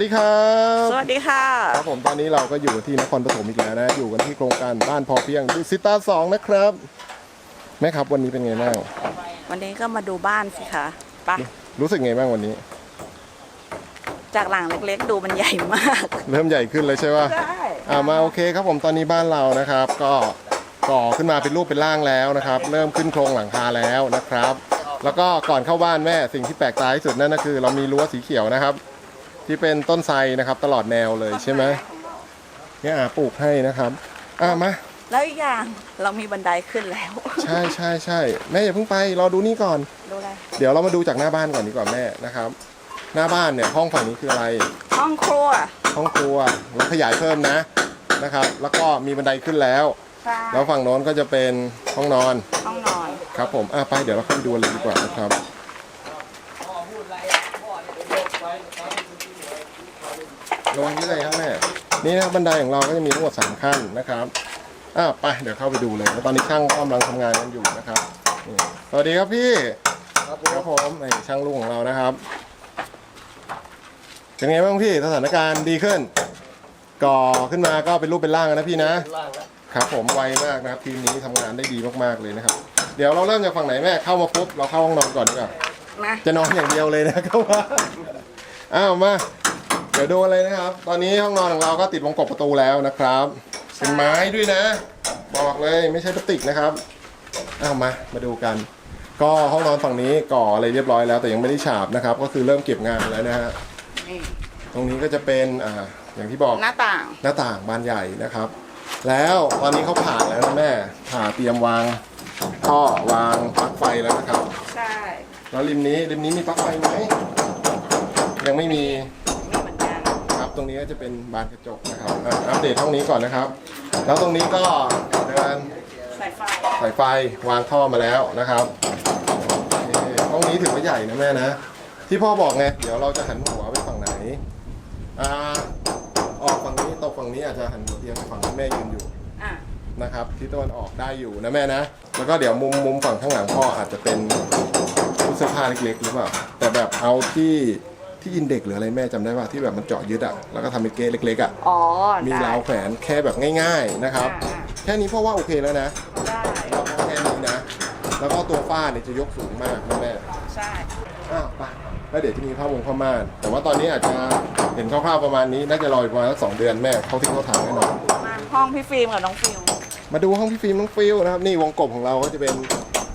วัสดีครับสวัสดีค่ะ ครับผมตอนนี้เราก็อยู่ที่นครปฐมอีกแล้วนะ อยู่กันที่โครงการบ้านพอเพียงดิซิต้าสองนะครับ แม่ครับวันนี้เป็นไงบ้างวันนี้ก็มาดูบ้านสิคะไปะรู้สึกไงบ้างวันนี้ จากหลังเล็กๆ ดูมันใหญ่มาก เริ่มใหญ่ขึ้นเลยใช่ป่ะใช่อ่ามาโอเคครับผมตอนนี้บ้านเรานะครับ ก็ก่อขึ้นมาเป็นรูปเป็นร่างแล้วนะครับ เริ่มขึ้นโครงหลังคาแล้วนะครับ แล้วก็ก่อนเข้าบ้านแม่สิ่งที่แปลกตาที่สุดนั่นก็คือ เรามีรั้วสีเขียวนะครับ ที่เป็นต้นไทรนะครับ ตลอดแนวเลยใช่ไหมเนี่ยอาปลูกให้นะครับอ่ามาแล้วอีกอย่างเรามีบันไดขึ้นแล้ว ใช่ใช่ใช่แม่อย่าเพิ่งไปรอดูนี่ก่อน ดูอะไร เดี๋ยวเรามาดูจากหน้าบ้านก่อนดีกว่าแม่นะครับ หน้าบ้านเนี่ยห้องฝั่งนี้คืออะไร ห้องครัว ห้องครัวเราขยายเพิ่มนะนะครับ แล้วก็มีบันไดขึ้นแล้ว ใช่แล้วฝั่งโน้นก็จะเป็นห้องนอน ห้องนอน ครับผมอะไปเดี๋ยวเราเข้าไปดูเลยดีกว่านะครับ ระวังที่ไหนครับแม่นี่นะครับบันไดของเราก็จะมีทั้งหมดสามขั้นนะครับอะไปเดี๋ยวเข้าไปดูเลยแล้วตอนนี้ช่างก็กำลังทำงานกันอยู่นะครับนี่สวัสดีครับพี่ครับผมนี่ช่างลุงของเรานะครับเป็นไงบ้างพี่สถานการณ์ดีขึ้น ก่อขึ้นมาก็เป็นรูปเป็นร่างแล้วนะพี่นะครับผมไวมากนะครับทีมนี้ทำงานได้ดีมากๆเลยนะครับ เดี๋ยวเราเริ่มจากฝั่งไหนแม่เข้ามาปุ๊บเราเข้าห้องนอนก่อนดีกว่ามาจะนอนอย่างเดียวเลยนะเข้ามาอ้าวมา เดี๋ยวดูเลยนะครับ ตอนนี้ห้องนอนของเราก็ติดวงกบประตูแล้วนะครับเป็นไม้ด้วยนะ บอกเลยไม่ใช่พลาสติกนะครับอ้าวมามาดูกัน ก็ห้องนอนฝั่งนี้ก่ออะไรเรียบร้อยแล้วแต่ยังไม่ได้ฉาบนะครับ ก็คือเริ่มเก็บงานแล้วนะฮะนี่ตรงนี้ก็จะเป็นอ่าอย่างที่บอกหน้าต่าง หน้าต่างบานใหญ่นะครับ แล้วตอนนี้เขาผ่าแล้วนะแม่ผ่าเตรียมวางท่อวางปลั๊กไฟแล้วนะครับ ใช่ แล้วริมนี้ริมนี้มีปลั๊กไฟไหมยังไม่มี มีเหมือนกัน ค รับตรงนี้ก็จะเป็นบานกระจกนะครับอะอัปเดตห้องนี้ก่อนนะครับ แล้วตรงนี้ก็เดินสายไฟสายไฟวางท่อมาแล้วนะครับโอเคห้องนี้ถือว่าใหญ่นะแม่นะ ที่พ่อบอกไงเดี๋ยวเราจะหันหัวไปฝั่งไหนอ่าออกฝั่งนี้ตกฝั่งนี้อาจจะหันหัวเทียงไปฝั่งที่แม่ยืนอยู่ อะนะครับที่ตะวันออกได้อยู่นะแม่นะ แล้วก็เดี๋ยวมุมมุมฝั่งข้างหลังพ่ออาจจะเป็นตู้เสื้อผ้าเล็กๆหรือเปล่าแต่แบบเอาที่ ที่อินเด็กหรืออะไรแม่จำได้ป่ะที่แบบมันเจาะยึดอะแล้วก็ทำเป็นเกะเล็กๆอะอ๋อมีได้ราวแขวนแค่แบบง่าย ๆนะครับ อ่าแค่นี้พ่อว่าโอเคแล้วนะได้เราแค่นี้นะ แล้วก็ตัวฝ้าเนี่ยจะยกสูงมากนะแม่ ใช่อ้าวไปแล้วเดี๋ยวจะมีผ้าวงผ้าม่าน แต่ว่าตอนนี้อาจจะเห็นคร่าวๆประมาณนี้น่าจะรออีกประมาณสักสองเดือนแม่เขาทิ้งเขาถามแน่นอนมาห้องพี่ฟิล์มกับน้องฟิลมมาดูห้องพี่ฟิล์มน้องฟิลนะครับนี่วงกบของเราก็จะเป็น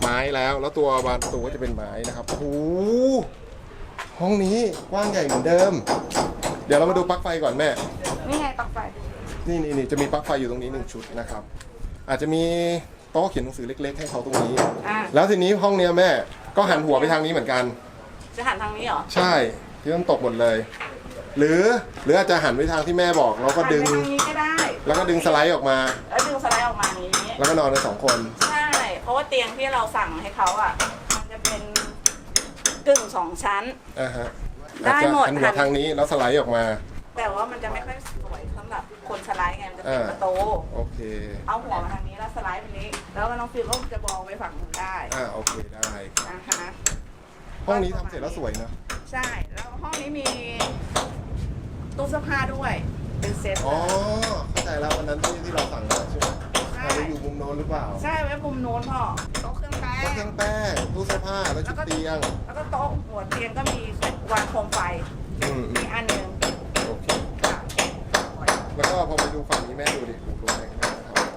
ไม้แล้ว แล้วตัวบานประตูก็จะเป็นไม้นะครับโอ้โห ห้องนี้กว้างใหญ่เหมือนเดิม เดี๋ยวเรามาดูปลั๊กไฟก่อนแม่ นี่ไงปลั๊กไฟนี่นี่นี่จะมีปลั๊กไฟอยู่ตรงนี้หนึ่งชุดนะครับ อาจจะมีโต๊ะเขียนหนังสือเล็ก ๆ ให้เขาตรงนี้ อะแล้วทีนี้ห้องเนี้ยแม่ก็หันหัวไปทางนี้เหมือนกัน จะหันทางนี้เหรอใช่ที่ต้องตกหมดเลย หรือหรืออาจจะหันไปทางที่แม่บอกแล้วก็ดึง หันไปทางนี้ก็ได้ แล้วก็ดึงสไลด์ออกมา แล้วดึงสไลด์ออกมานี้ แล้วก็นอนกันสองคน ใช่ เพราะว่าเตียงที่เราสั่งให้เขาอะมันจะเป็น กึ่งสองชั้น อ่าฮะได้อาจจะหมดหันหัวหันทางนี้แล้วสไลด์ออกมา แต่ว่ามันจะไม่ค่อยสวยสำหรับคนสไลด์ไงมันจะเป็นอ่าประตูโอเค เอาหัวมาทางนี้แล้วสไลด์ไปนี้ แล้วก็น้องฟิลก็จะบอลไปฝั่งนู้นได้อ่าโอเคได้ นะคะ ห้องนี้ทำเสร็จแล้วสวยเนอะใช่ แล้วห้องนี้มีตู้เสื้อผ้าด้วย เป็นเซ็ตอ๋อเข้าใจแล้ววันนั้นที่ที่เราสั่งมาใช่ไหม ใช่อาจจะอยู่มุมโน้นหรือเปล่าใช่ไว้มุมโน้นพ่อโต๊ะเครื่องแป้โต๊ะเครื่องงแป้งตู้เสื้อผ้าแล้วชุดเตียง แล้วก็โต๊ะหัวเตียงก็มีวางโคมไฟอืมอืมีมอันหนึ่งโอเค ค่ะแล้วก็พอไปดูฝั่งนี้แม่ดูดิโอ้โหดูแรงมากนะครับ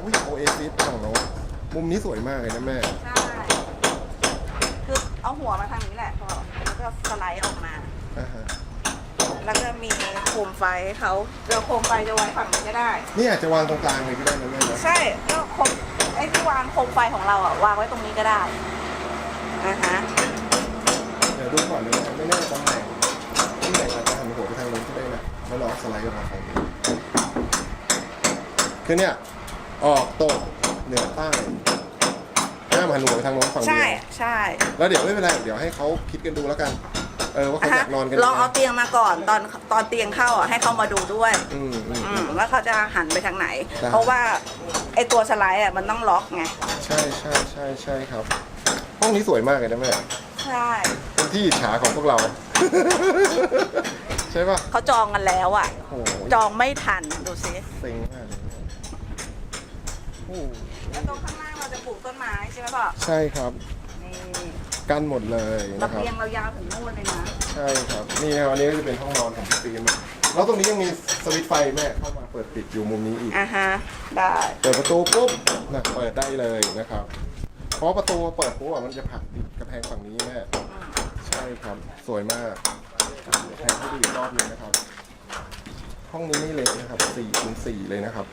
โอ้ยโอเอซิสฝั่งโน้นมุมนี้สวยมากเลยนะแม่ ใช่คือเอาหัวมาทางนี้แหละพ่อแล้วก็สไลด์ออกมา อ่าฮะ แล้วก็มีโคมไฟให้เขาเดี๋ยวโคมไฟจะไว้ฝั่งนี้ก็ได้ นี่อาจจะวางตรงกลางเลยก็ได้นะแม่นะใช่ก็โคมไอ้ที่วางโคมไฟของเราอะวางไว้ตรงนี้ก็ได้อ่าฮะเดี๋ยวดูก่อนเลยนะไม่แน่ตำแหน่งตำแหน่งอาจจะหันหัวไปทางโน้นก็ได้นะแล้วเราสไลด์ออกมาฝั่งนี้คือเนี่ยออกตกเหนือใต้ห้ามหันหัวไปทางโน้นฝั่งเดีใช่ยวใช่แล้วเดี๋ยวไม่เป็นไรเดี๋ยวให้เขาคิดกันดูแล้วกัน เออว่าเขาอยากนอนกันลองเอายังไงเตียงมาก่อนตอนตอนเตียงเข้าอะให้เขามาดูด้วยอืมอืม อืมว่าเขาจะหันไปทางไหน ได้ เพราะว่าไอตัวสไลด์อะมันต้องล็อกไงใช่ใช่ใช่ใช่ครับ ห้องนี้สวยมากเลยนะแม่ใช่เป็นที่อิจฉาของพวกเรา ใช่ป่ะเขาจองกันแล้วอะ โอ้โหจองไม่ทันดูสิเซ็งมากเลยโอ้โหแล้วตรงข้างล่างเราจะปลูกต้นไม้ใช่ไหมพ่อใช่ครับ นี่ กั้นหมดเลยระนะครับ เบียงเรายาวถึงนู่นเลยนะ ใช่ครับ นี่นะครับอันนี้ก็จะเป็นห้องนอนของพี่ฟิล์มแล้วตรงนี้ยังมีสวิตช์ไฟแม่เข้ามาเปิดปิดอยู่มุมนี้อีก อะฮะ ได้ เปิดประตูปุ๊บนะเปิดได้เลยนะครับ เพราะประตูเปิดปุ๊บอะมันจะผลักติดกระแพงฝั่งนี้แม่ใช่ครับ สวยมากแพงให้ดูอีกรอบนึงนะครับ ห้องนี้นี่เล็กนะครับสี่คูณสี่เลยนะครับ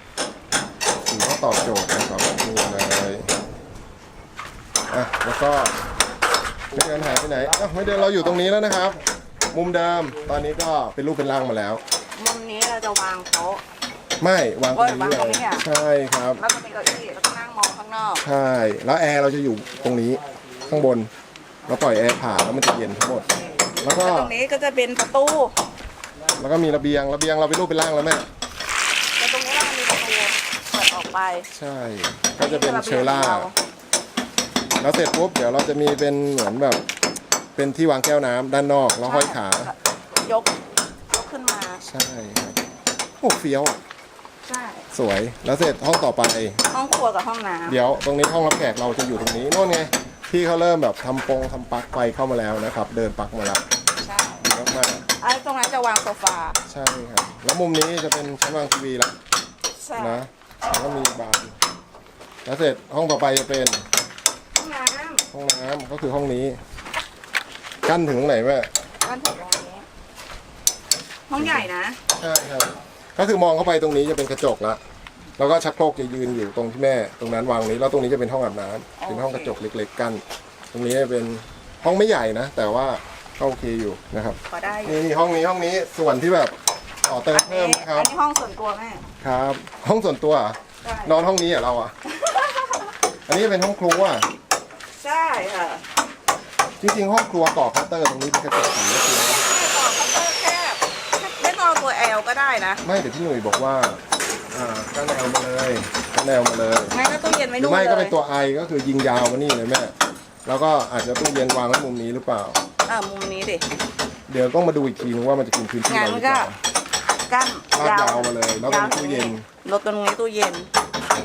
ถือว่าตอบโจทย์นะครับนี่เลยอะแล้วก็ ไม่เดินหายไปไหนอะไม่เดินเราอยู่ตรงนี้แล้วนะครับ มุมเดิมตอนนี้ก็เป็นรูปเป็นร่างมาแล้ว มุมนี้เราจะวางโต๊ะ ไม่วางตรงนี้โอ้ยวางเลตรงยนี้อะใช่ครับ แล้วก็มีเก้าอี้แล้วก็นั่งมองข้างนอก ใช่ แล้วแอร์เราจะอยู่ตรงนี้ข้างบน เราปล่อยแอร์ผ่านแล้วมันจะเย็นทั้งหมด แล้วก็แล้วตรงนี้ก็จะเป็นประตูแล้วก็มีระเบียง ระเบียงเราเป็นรูปเป็นร่างแล้วแม่ แล้วตรงนี้เรามีประตูเปิดออกไปใช่ ก็จะเป็นเชอร่า แล้วเสร็จปุ๊บเดี๋ยวเราจะมีเป็นเหมือนแบบเป็นที่วางแก้วน้ำด้านนอกแล้วห้อยขา ยกยกขึ้นมาใช่ครับโอ้เฟี้ยวอะใช่สวย แล้วเสร็จห้องต่อไป ห้องครัวกับห้องน้เดี๋ยวตรงนี้ห้องรับแขกเราจะอยู่ตรงนี้โน่นไงพี่เขาเริ่มแบบทำปงทำปลั๊กไฟเข้ามาแล้วนะครับ เดินปลั๊กมาแล้วำใช่ดีมากไอ้ตรงนั้นจะวางโซฟาๆใช่ครับ แล้วมุมนี้จะเป็นชั้นวางทีวีละใช่นะแล้วก็มีบานแล้วเสร็จห้องต่อไปจะเป็นห้ องน้ห้องน้ำก็คือห้องนี้ กั้นถึงตรงไหนแม่ำบ้านถึงตรงนี้ ห้องใหญ่นะ ใช่ครับ ก็คือมองเข้าไปตรงนี้จะเป็นกระจกละ แล้วก็ชักโครกจะยืนอยู่ตรงที่แม่ ตรงนั้นวางนี้ แล้วตรงนี้จะเป็นห้องอาบน้ำเป็นห้องกระจกเล็ก ๆ กั้น ตรงนี้จะเป็นห้องไม่ใหญ่นะ แต่ว่าก็โอเคอยู่นะครับ พอได้อยู่นี่นี่ห้องนี้ห้องนี้ส่วนที่แบบต่อเติมอันเพิ่นี้มนะครับ อันนี้ห้องส่วนตัวแม่ครับ ห้องส่วนตัวเหรอใช่นอนห้องนี้เหรอเราอะ อันนี้เป็นห้องครัว ใช่ค่ะจริงๆห้องครัวต่อเคาน์เตอร์ตรงนี้เป็นกระจกสีเล็กไม่ต่อคัตเตอร์แคบไม่ต่อตัวแอลก็ได้นะๆไม่เดี๋ยวพี่หนุ่ยบอกว่าอ่ากั้นแนวมาเลยกั้นแนวมาเลยงั้นก็ตู้เย็นไว้หรืนู่อนไม่เลยก็เป็นตัวไอก็คือยิงยาวมานี่เลยแม่แล้วก็อาจจะตู้เย็นวางไว้มุมนี้หรือเปล่า อ่ามุมนี้ดิ เดี๋ยวต้องมาดูอีกทีนึงว่ามันจะกินพื้นที่งั้เรานหรือก็เปล่า กั้นลากยาวมาเลยแล้วตรงนี้ตู้เย็น รถตรงนี้ตู้เย็น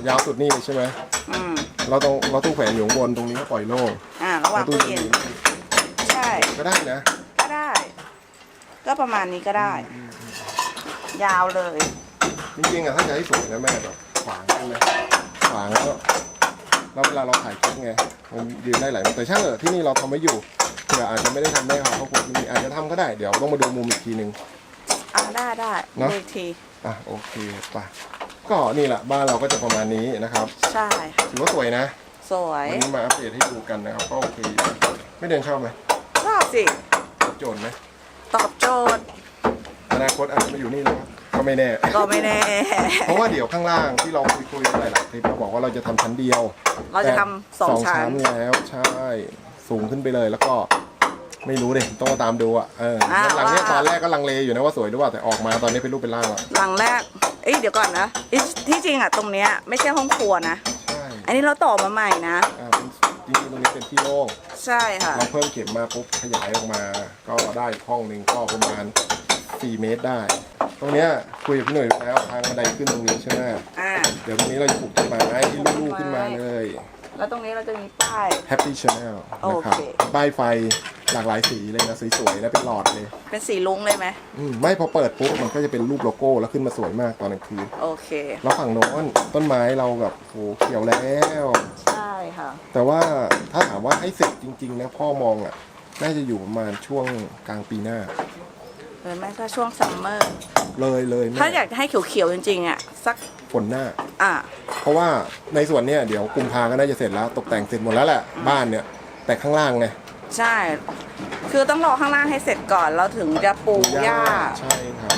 ยาวสุดนี่เลยใช่ไหมอืมเราตรงเราตู้แขวนอยู่ข้างบนตรงนี้ก็ปล่อยโล่งอ่าระหว่างแล้วตู้ตู้เย็เย็นนใช่ก็ได้นะก็ได้ ก็ประมาณนี้ก็ได้ ยาวเลย จริงๆอะถ้าจะให้สวยนะแม่แบบขวางใช่ไหมขวางแล้วแล้วเวลาเราถ่ายคลิปไงมันยืนได้หลายมุมแต่ช่างเถอะที่นี่เราทำไม่อยู่เผื่ออาจจะไม่ได้ทำได้ค่ะเพราะผมมีอาจจะทำก็ได้เดี๋ยวต้องมาดูมุมอีกทีหนึ่ง อ่าได้ได้เนอะ ดูอีกที อะโอเคไป ก็นี่แหละบ้านเราก็จะประมาณนี้นะครับใช่ถือว่าสวยนะสวยวันนี้มาอัปเดตให้ดูกันนะครับก็โอเคอยู่ไม่เดินชอบไหมชอบสิ ตอบโจทย์ไหมตอบโจทย์อนาคตอาจจะมาอยู่นี่นะครับก็ไม่แน่ ก็ไม่แน่ เพราะว่าเดี๋ยวข้างล่างที่เราคุยคุยๆกันหลายๆคลิปเราบอกว่าเราจะทำชั้นเดียวเราจะทำสองชั้น แล้วใช่สูงขึ้นไปเลยแล้วก็ไม่รู้ดิต้องมาตามดูอะเอออ่าหลังเนี้ยว่า ตอนแรกก็ลังเลอยู่นะว่าสวยหรือเปล่าแต่ออกมาตอนนี้เป็นรูปเป็นร่างแล้วหลังแรก เอ้ยเดี๋ยวก่อนนะอิที่จริงอะตรงเนี้ยไม่ใช่ห้องครัวนะ ใช่อันนี้เราต่อมาใหม่นะ อ่าเป็นจริงๆตรงนี้เป็นที่โล่งใช่ค่ะ เราเพิ่มเข็มมาปุ๊บขยายออกมา ก็ได้ห้องหนึ่งก็ประมาณ 4 เมตรได้ ตรงเนี้ยคุยกับพี่หน่อยไปแล้วทางบันไดขึ้นตรงนี้ใช่ไหมอ่า เดี๋ยวตรงนี้เราจะปลูกต้นไม้ที่ลูกๆขึ้นมาเลย แล้วตรงนี้เราจะมีป้าย Happy Channel นะครับ โอเค ป้ายไฟหลากหลายสีเลยนะสวยๆ แล้วเป็นหลอดเลยเป็นสีลุ้งเลยไหมอืมไม่พอเปิดปุ๊บมันก็จะเป็นรูปโลโก้แล้วขึ้นมาสวยมากตอนกลางคืน โอเค แล้วฝั่งโน้นต้นไม้เราแบบโหเขียวแล้ว ใช่ค่ะ แต่ว่าถ้าถามว่าให้เสร็จจริงๆนะพ่อมองอะ น่าจะอยู่ประมาณช่วงกลางปีหน้า หรือไม่ก็ช่วงซัมเมอร์ เลยเลยแม่ถ้าอยากให้เขียวๆจริงๆอะสักฝนหน้า อ่า เพราะว่าในส่วนเนี้ยเดี๋ยวกุมภาก็น่าจะเสร็จแล้ว ตกแต่งเสร็จหมดแล้วแหละบ้านเนี่ยแต่ข้างล่างไงใช่ คือต้องรอข้างล่างให้เสร็จก่อนเราถึงจะปลูกหญ้า ใช่ครับ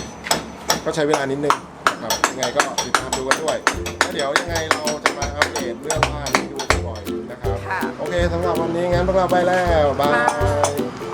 ก็ใช้เวลานิดนึงครับยังไงก็ติดตามดูกันด้วยแล้วเดี๋ยวยังไงเราจะมาอัปเดตเรื่องบ้านให้ดูบ่อยๆนะครับค่ะ โอเคสำหรับวันนี้งั้นพวกเราไปแล้วบาบ๊ายบายย